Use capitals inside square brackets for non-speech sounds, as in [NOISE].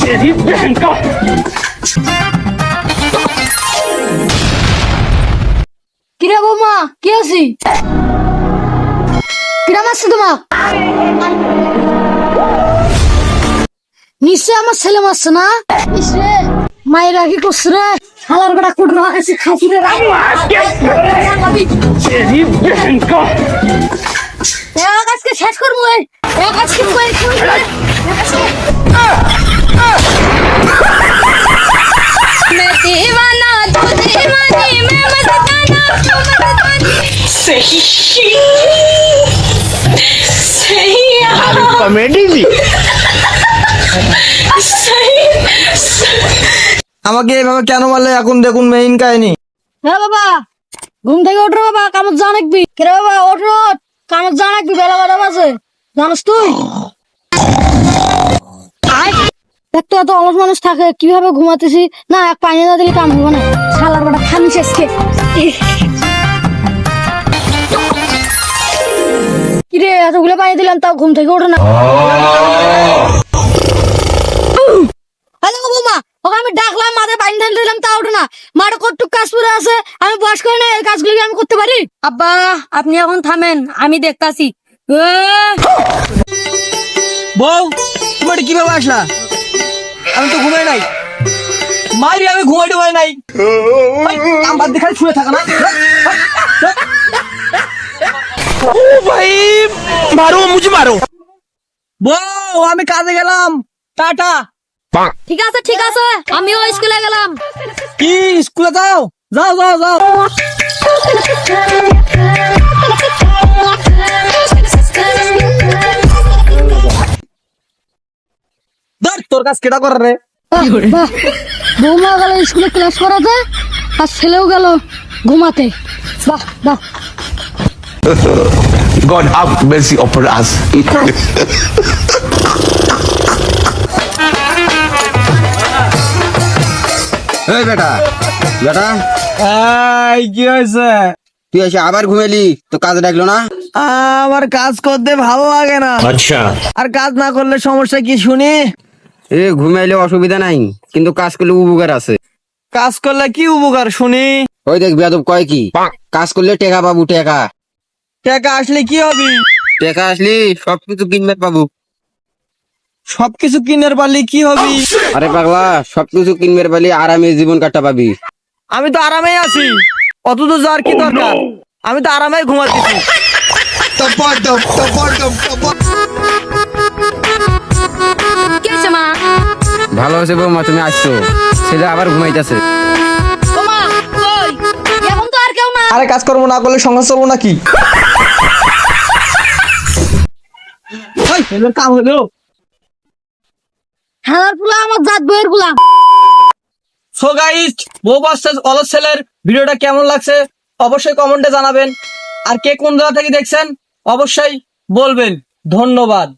Cherry ব্যাংকা কিরে বৌমা কে আছি? কিরাম আছে তোমার নিশ্চয় আমার ছেলে মারছে না? মায়ের আগে করছে রে। হালার গড়া কুটরা এসে খাসি রে রাখো सही सही कॉमेडी थी सही আমাকে এইভাবে কেন মারলে এখন দেখুন মেইন কাহিনী হ্যাঁ বাবা ঘুম থেকে ওঠ রে বাবা কামত যা নাকবি কিরে বাবা ওঠ রে, ওঠ কামত যা নাকবি বেলা বারো বাজে জানিস তুই আয় দেখ তো এত অলস মানুষ থাকে কিভাবে ঘুমাতেছি না এক পানি না দিলে কাম হবে না শালার বেটা খানি শেষকে এতগুলো পানি দিলাম তাও ঘুম থেকে ওঠে না। হ্যালো বৌমা ওকে আমি ডাকলাম মাথায় পানি ঢালতে দিলাম তা ওঠে না। মাঠে কটুক কাজ পরে আছে আমি বয়স করে না এই কাজগুলো আমি করতে পারি? আব্বা আপনি এখন থামেন আমি দেখতাছি। বউ তুমি এটা কীভাবে আসলা? আমি তো ঘুমাই নাই। মারি আমি ঘুমাই টুমাই নাই। [LAUGHS] খালি শুয়ে থাকা না। মারো। বউ আমি কাজে গেলাম। টাটা। ঠিক আছে ঠিক আছে। আমিও স্কুলে গেলাম। কি স্কুলে যাও? যাও যাও যাও। তোর কাজ কেটা করার রে? বৌমা গেল স্কুলে ক্লাস করাতে আর ছেলেও গেল ঘুমাতে। বাহ বাহ। God have mercy upon us. hey, beta. Beta. আই কি হয়েছে? তুই এসে আবার ঘুমেলি? তো কাজ ডাকলো না? আমার কাজ করতে ভালো লাগে না। আচ্ছা। আর কাজ না করলে সমস্যা কি শুনি? এ ঘুমাইলে অসুবিধা নাই কিন্তু কাজ করলে উপকার আছে। কাজ করলে কি উপকার শুনি? ওই দেখ বেদব কয় কি? কাজ করলে টেকা বাবু টেকা। টাকা আসলে কি হবে? টেকা আসলি সবকিছু কিনবে পাবো। সবকিছু কিনের পারলে কি হবে? আরে পাগলা সবকিছু কিনবে পারলি আরামে জীবন কাটতে পাবি। আমি তো আরামেই আছি। অত তো যাওয়ার কি দরকার? আমি তো আরামেই ঘুমাতেছি কি হয়েছে মা? ভালো আছে বৌমা তুমি আসছো। ছেলে আবার ঘুমাইতেছে। ওমা কই? এখন তো আর কেউ না আরে কাজ কর্ম না করলে সংসার চলবো নাকি? এদের কাম হলো। হালার পুলা আমার জাত বইয়ের গুলাম সো গাইস বউ বাস্টার অলস ছেলের ভিডিওটা কেমন লাগছে অবশ্যই কমেন্টে জানাবেন। আর কে কোন জায়গা থেকে দেখছেন অবশ্যই বলবেন। ধন্যবাদ।